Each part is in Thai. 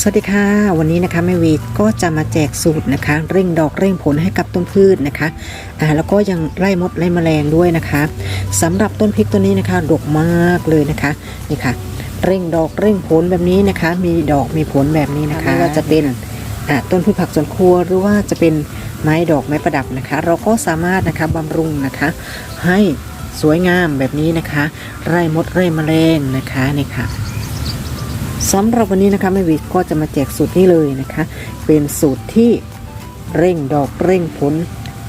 สวัสดีค่ะ วันนี้นะคะแม่วีก็จะมาแจกสูตรนะคะ เร่งดอกเร่งผลให้กับต้นพืชนะคะอ่าแล้วก็ยังไล่มดไล่แมลงด้วยนะคะสำหรับต้นพริกตัวนี้นะคะดกมากเลยนะคะนี่ค่ะ เร่งดอกเร่งผลแบบนี้นะคะ มีดอกมีผลแบบนี้นะคะไม่ว่าจะเป็นอ่าต้นพืชผักสวนครัวหรือว่าจะเป็นไม้ดอกไม้ประดับนะคะ เราก็สามารถนะคะบำรุงนะคะ ให้สวยงามแบบนี้นะคะ ไร่มดไร่แมลงนะคะนี่ค่ะ สำหรับวันนี้นะคะแม่วิก็จะมาแจกสูตรนี้เลยนะคะ เป็นสูตรที่เร่งดอกเร่งผล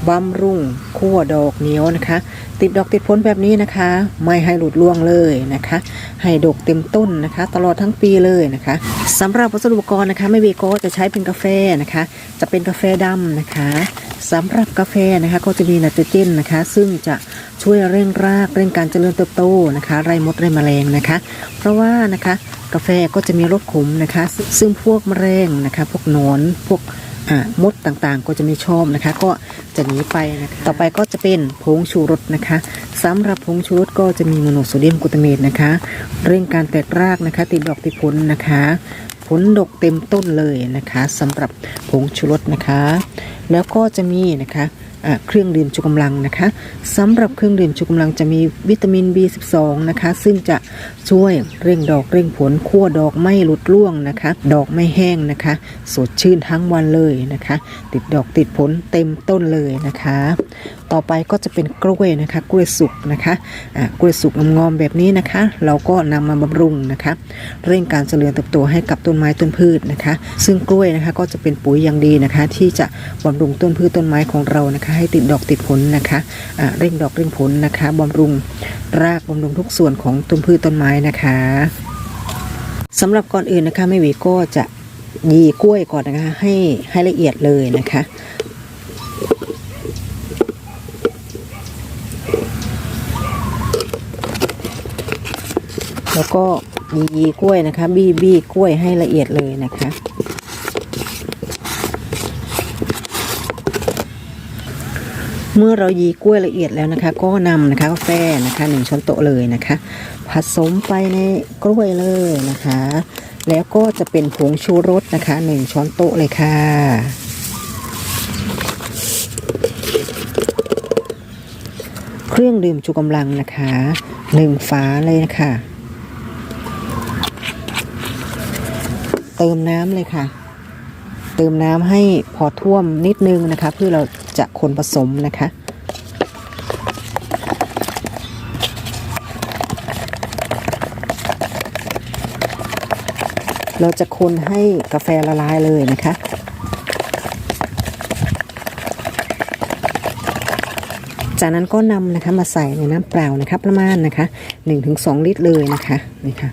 บำรุงคั่วดอกเหนียวนะคะ ติดดอกติดผลแบบนี้นะคะ ไม่ให้หลุดล่วงเลยนะคะ ให้ดกเต็มต้นนะคะ ตลอดทั้งปีเลยนะคะสำหรับวัสดุอุปกรณ์นะคะแม่วีก็จะใช้เป็นกาแฟนะคะ จะเป็นกาแฟดำนะคะสำหรับกาแฟนะคะก็จะมีไนโตรเจนนะคะ ซึ่งจะ ช่วยเร่งรากเร่งการเจริญเติบโตนะคะ ไรมดไร่แมลงนะคะ เพราะว่านะคะกาแฟก็จะมีรสขมนะคะ ซึ่งพวกแมลงนะคะ พวกหนอนพวกมดต่างๆ ก็จะไม่ชอบนะคะ ก็จะหนีไปนะคะต่อไปก็จะเป็นผงชูรสนะคะสำหรับผงชูรสก็จะมีโมโนโซเดียมกลูตาเมตนะคะ เร่งการแตกรากนะคะ ติดดอกติดผลนะคะผลดกเต็มต้นเลยนะคะสำหรับผงชูรสนะคะ แล้วก็จะมีนะคะ เครื่องดื่มชูกำลังนะคะสำหรับเครื่องดื่มชูกำลังจะมีวิตามิน B12 นะคะ ซึ่งจะช่วยเร่งดอกเร่งผลคั่วดอกไม่หลุดร่วงนะคะ ดอกไม่แห้งนะคะ สดชื่นทั้งวันเลยนะคะ ติดดอกติดผลเต็มต้นเลยนะคะ ต่อไปก็จะเป็นกล้วยนะคะ กล้วยสุกนะคะอ่ากล้วยสุกงอมๆแบบนี้นะคะ เราก็นำมาบำรุงนะคะ เร่งการเจริญเติบโตให้กับต้นไม้ต้นพืชนะคะ ซึ่งกล้วยนะคะก็จะเป็นปุ๋ยอย่างดีนะคะ ที่จะบำรุงต้นพืชต้นไม้ของเรานะคะให้ติดดอกติดผลนะคะอ่าเร่งดอกเร่งผลนะคะบำรุงรากบำรุงทุกส่วนของต้นพืชต้นไม้นะคะสำหรับก่อนอื่นนะคะแม่หวีก็จะยีกล้วยก่อนนะคะให้ให้ละเอียดเลยนะคะแล้วก็ยีกล้วยนะคะ บี้บี้กล้วยให้ละเอียดเลยนะคะ เมื่อเรายีกล้วยละเอียดแล้วนะคะ ก็นำนะคะกาแฟนะคะหนึ่งช้อนโต๊ะเลยนะคะ ผสมไปในกล้วยเลยนะคะ แล้วก็จะเป็นผงชูรสนะคะหนึ่งช้อนโต๊ะเลยค่ะเครื่องดื่มชูกำลังนะคะหนึ่งฝาเลยนะคะ เติมน้ำเลยค่ะ เติมน้ำให้พอท่วมนิดนึงนะคะ เพื่อเรา จะคนผสมนะคะเราจะคนให้กาแฟละลายเลยนะคะ จากนั้นก็นำนะคะมาใส่ในน้ำเปล่านะคะประมาณนะคะ 1-2 ลิตรเลยนะคะนี่ค่ะ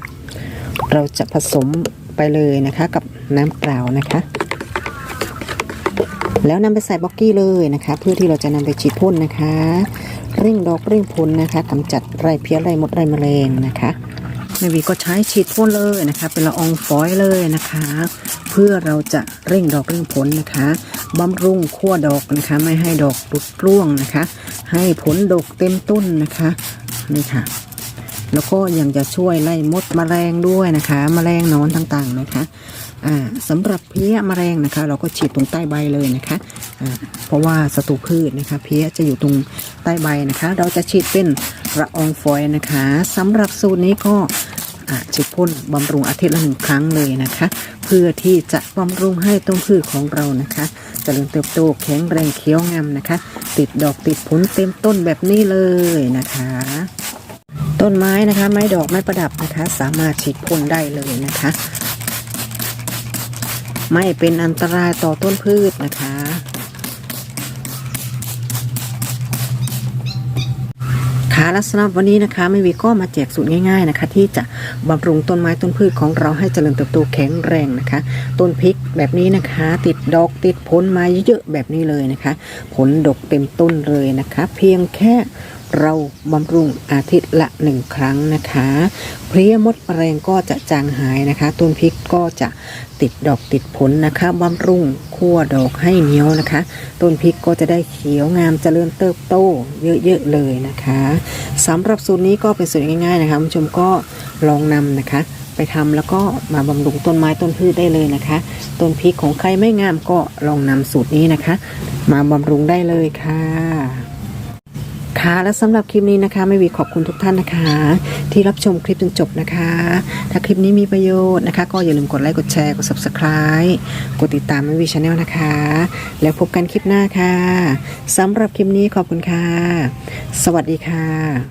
เราจะผสมไปเลยนะคะกับน้ำเปล่านะคะ แล้วนำไปใส่บ็อกกี้เลยนะคะ เพื่อที่เราจะนำไปฉีดพ่นนะคะ เร่งดอกเร่งผลนะคะกำจัดไรเพี้ยไรมดไรแมลงนะคะแม่วีก็ใช้ฉีดพ่นเลยนะคะ เป็นละอองฝอยเลยนะคะ เพื่อเราจะเร่งดอกเร่งผลนะคะบำรุงขั้วดอกนะคะ ไม่ให้ดอกรุดร่วงนะคะ ให้ผลดกเต็มต้นนะคะนี่ค่ะ แล้วก็ยังจะช่วยไล่มดแมลงด้วยนะคะแมลงนอนต่างๆนะคะ สำหรับเพี้ยแมลงนะคะ เราก็ฉีดตรงใต้ใบเลยนะคะอ่าเพราะว่าศัตรูพืชนะคะ เพี้ยจะอยู่ตรงใต้ใบนะคะ เราจะฉีดเป็นละอองฝอยนะคะสำหรับสูตรนี้ก็ฉีดพ่นบำรุงอาทิตย์ละหนึ่งครั้งเลยนะคะ เพื่อที่จะบำรุงให้ต้นพืชของเรานะคะเจริญเติบโตแข็งแรงเขียวงามนะคะ ติดดอกติดผลเต็มต้นแบบนี้เลยนะคะ ต้นไม้นะคะ ไม้ดอกไม้ประดับนะคะ สามารถฉีดพ่นได้เลยนะคะ ไม่เป็นอันตรายต่อต้นพืชนะคะ ค่ะละสำหรับวันนี้นะคะไม่วีก็มาแจกสูตรง่าย ๆนะคะ ที่จะบำรุงต้นไม้ต้นพืชของเราให้เจริญเติบโตแข็งแรงนะคะ ต้นพริกแบบนี้นะคะ ติดดอกติดผลมาเยอะๆแบบนี้เลยนะคะ ผลดกเต็มต้นเลยนะคะ เพียงแค่ เราบำรุงอาทิตย์ละหนึ่งครั้งนะคะ เพลี้ยมดแมลงก็จะจางหายนะคะ ต้นพริกก็จะติดดอกติดผลนะคะบำรุงคั่วดอกให้เหนียวนะคะ ต้นพริกก็จะได้เขียวงามเจริญเติบโตเยอะๆเลยนะคะสำหรับสูตรนี้ก็เป็นสูตรง่ายๆนะคะคุณผู้ชมก็ลองนำนะคะไปทำแล้วก็มาบำรุงต้นไม้ต้นพืชได้เลยนะคะ ต้นพริกของใครไม่งามก็ลองนำสูตรนี้นะคะ มาบำรุงได้เลยค่ะ ค่ะและสำหรับคลิปนี้นะคะไม่วีขอบคุณทุกท่านนะคะ ที่รับชมคลิปจนจบนะคะ ถ้าคลิปนี้มีประโยชน์นะคะ ก็อย่าลืมกดไลค์กดแชร์กด subscribe กดติดตามไม่วีชาแนลนะคะ แล้วพบกันคลิปหน้าค่ะสำหรับคลิปนี้ขอบคุณค่ะ สวัสดีค่ะ